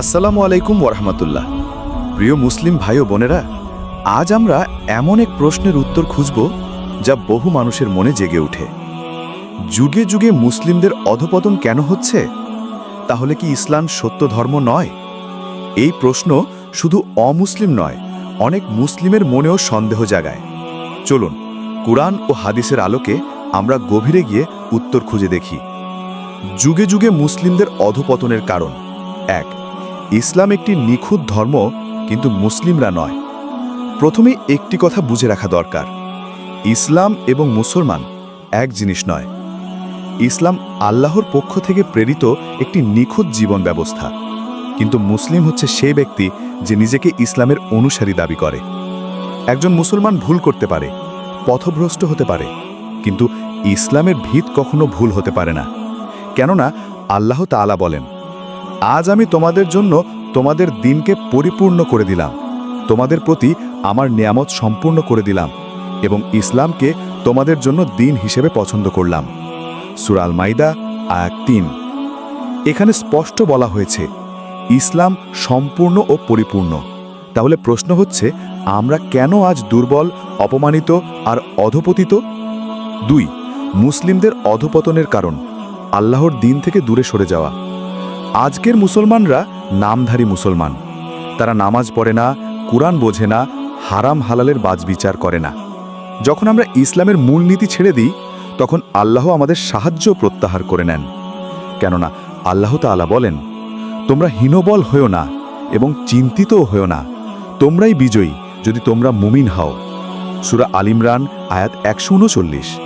আসসালামু আলাইকুম ওরহামতুল্লাহ প্রিয় মুসলিম ভাই ও বোনেরা, আজ আমরা এমন এক প্রশ্নের উত্তর খুঁজব যা বহু মানুষের মনে জেগে ওঠে। যুগে যুগে মুসলিমদের অধপতন কেন হচ্ছে? তাহলে কি ইসলাম সত্য ধর্ম নয়? এই প্রশ্ন শুধু অমুসলিম নয়, অনেক মুসলিমের মনেও সন্দেহ জাগায়। চলুন, কুরআন ও হাদিসের আলোকে আমরা গভীরে গিয়ে উত্তর খুঁজে দেখি। যুগে যুগে মুসলিমদের অধপতনের কারণ। এক ইসলাম একটি নিখুঁত ধর্ম, কিন্তু মুসলিমরা নয়। প্রথমে একটি কথা বুঝে রাখা দরকার। ইসলাম এবং মুসলমান এক জিনিস নয়। ইসলাম আল্লাহর পক্ষ থেকে প্রেরিত একটি নিখুঁত জীবন ব্যবস্থা। কিন্তু মুসলিম হচ্ছে সে ব্যক্তি যে নিজেকে ইসলামের অনুসারী দাবি করে। একজন মুসলমান ভুল করতে পারে, পথভ্রষ্ট হতে পারে, কিন্তু ইসলামের ভিত কখনো ভুল হতে পারে না। কেননা, আল্লাহ তাআলা বলেন আজ আমি তোমাদের জন্য তোমাদের দিনকে পরিপূর্ণ করে দিলাম। তোমাদের প্রতি আমার নিয়ামত সম্পূর্ণ করে দিলাম এবং ইসলামকে তোমাদের জন্য দিন হিসেবে পছন্দ করলাম। সুরাল মাইদা আয়াত তিন। এখানে স্পষ্ট বলা হয়েছে, ইসলাম সম্পূর্ণ ও পরিপূর্ণ। তাহলে প্রশ্ন হচ্ছে, আমরা কেন আজ দুর্বল, অপমানিত আর অধপতিত? দুই, মুসলিমদের অধপতনের কারণ, আল্লাহর দিন থেকে দূরে সরে যাওয়া। আজকের মুসলমানরা নামধারী মুসলমান। তারা নামাজ পড়ে না, কুরআন বোঝে না, হারাম হালালের বাজবিচার করে না। যখন আমরা ইসলামের মূলনীতি ছেড়ে দিই, তখন আল্লাহ আমাদের সাহায্য প্রত্যাহার করে নেন। কেননা, আল্লাহ তাআলা বলেন, তোমরা হীনবল হও না এবং চিন্তিতও হও না। তোমরাই বিজয়ী যদি তোমরা মুমিন হও। সুরা আলিমরান আয়াত একশো উনচল্লিশ।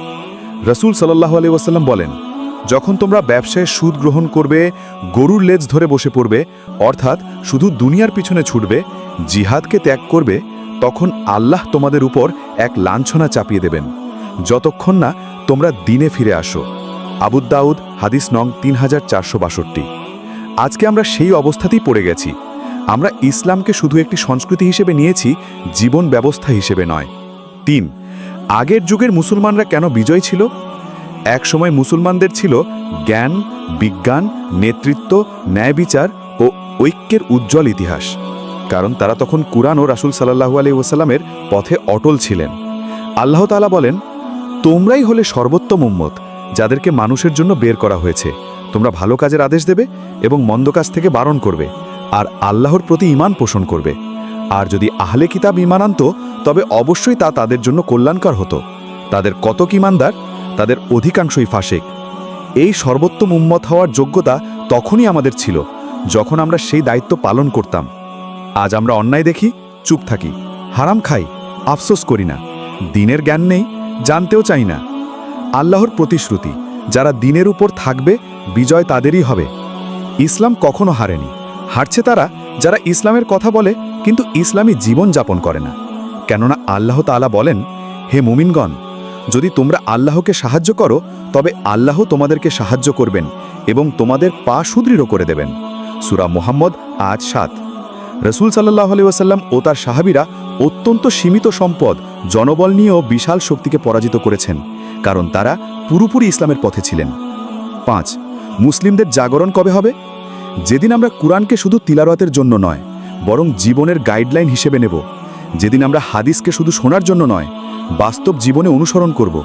রসুল সাল্লাহ আলি ওয়াসাল্লাম বলেন যখন তোমরা ব্যবসায় সুদ গ্রহণ করবে, গরুর লেজ ধরে বসে পড়বে, অর্থাৎ শুধু দুনিয়ার পিছনে ছুটবে, জিহাদকে ত্যাগ করবে, তখন আল্লাহ তোমাদের উপর এক লাঞ্ছনা চাপিয়ে দেবেন। যতক্ষণ না তোমরা দিনে ফিরে আসো। আবুদ্দাউদ হাদিস নং তিন হাজার চারশো বাষট্টি। আজকে আমরা সেই অবস্থাতেই পড়ে গেছি। আমরা ইসলামকে শুধু একটি সংস্কৃতি হিসেবে নিয়েছি, জীবন ব্যবস্থা হিসেবে নয়। তিন, আগের যুগের মুসলমানরা কেন বিজয় ছিল? এক সময় মুসলমানদের ছিল জ্ঞান, বিজ্ঞান, নেতৃত্ব ন্যায় বিচার ও ঐক্যের উজ্জ্বল ইতিহাস। কারণ তারা তখন কুরআন ও রাসুল সাল্লাহু আলি ওসাল্লামের পথে অটল ছিলেন। আল্লাহ তালা বলেন, তোমরাই হলে সর্বোত্তম উম্মত, যাদেরকে মানুষের জন্য বের করা হয়েছে। তোমরা ভালো কাজের আদেশ দেবে এবং মন্দ কাজ থেকে বারণ করবে, আর আল্লাহর প্রতি ইমান পোষণ করবে। আর যদি আহলে কিতাব ইমান আনত, তবে অবশ্যই তা তাদের জন্য কল্যাণকর হতো। তাদের কত ইমানদার তাদের অধিকাংশই ফাঁসেক। এই সর্বোত্তম উম্মত হওয়ার যোগ্যতা তখনই আমাদের ছিল, যখন আমরা সেই দায়িত্ব পালন করতাম। আজ আমরা অন্যায় দেখি, চুপ থাকি, হারাম খাই, আফসোস করি না, দিনের জ্ঞান নেই, জানতেও চাই না। আল্লাহর প্রতিশ্রুতি, যারা দিনের উপর থাকবে, বিজয় তাদেরই হবে। ইসলাম কখনো হারেনি, হারছে তারা, যারা ইসলামের কথা বলে, কিন্তু ইসলামী জীবন যাপন করে না। কেননা আল্লাহ তাআলা বলেন, হে মুমিনগণ যদি তোমরা আল্লাহকে সাহায্য করো, তবে আল্লাহ তোমাদেরকে সাহায্য করবেন এবং তোমাদের পা সুদৃঢ় করে দেবেন। সুরা মোহাম্মদ আজ সাত। রসুল সাল্লাহ আলি ওয়াসাল্লাম ও তার সাহাবিরা অত্যন্ত সীমিত সম্পদ, জনবল নিয়েও বিশাল শক্তিকে পরাজিত করেছেন, কারণ তারা পুরোপুরি ইসলামের পথে ছিলেন। পাঁচ, মুসলিমদের জাগরণ কবে হবে? যেদিন আমরা কুরআনকে শুধু তিলারতের জন্য নয়, বরং জীবনের গাইডলাইন হিসেবে নেব। যেদিন আমরা হাদিসকে শুধু শোনার জন্য নয় বাস্তব জীবনে অনুসরণ করব।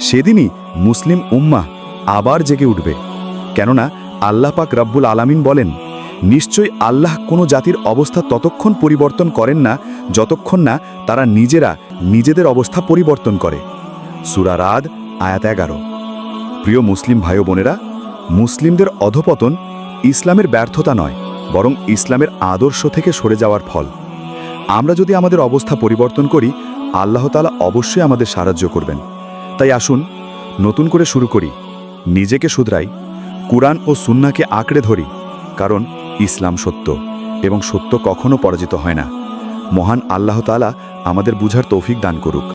সেদিনই মুসলিম উম্মাহ আবার জেগে উঠবে। কেননা আল্লাহ পাক রব্বুল আলামিন বলেন, নিশ্চয়ই আল্লাহ কোনো জাতির অবস্থা ততক্ষণ পরিবর্তন করেন না যতক্ষণ না তারা নিজেরা নিজেদের অবস্থা পরিবর্তন করে। সুরা রাদ, আয়াত এগারো। প্রিয় মুসলিম ভাই বোনেরা, মুসলিমদের অধপতন ইসলামের ব্যর্থতা নয়, বরং ইসলামের আদর্শ থেকে সরে যাওয়ার ফল। আমরা যদি আমাদের অবস্থা পরিবর্তন করি আল্লাহ তালা অবশ্যই আমাদের সাহায্য করবেন। তাই আসুন, নতুন করে শুরু করি। নিজেকে শুধরাই, কুরআন ও সুন্নাকে আঁকড়ে ধরি, কারণ ইসলাম সত্য এবং সত্য কখনো পরাজিত হয় না। মহান আল্লাহ তালা আমাদের বুঝার তৌফিক দান করুক।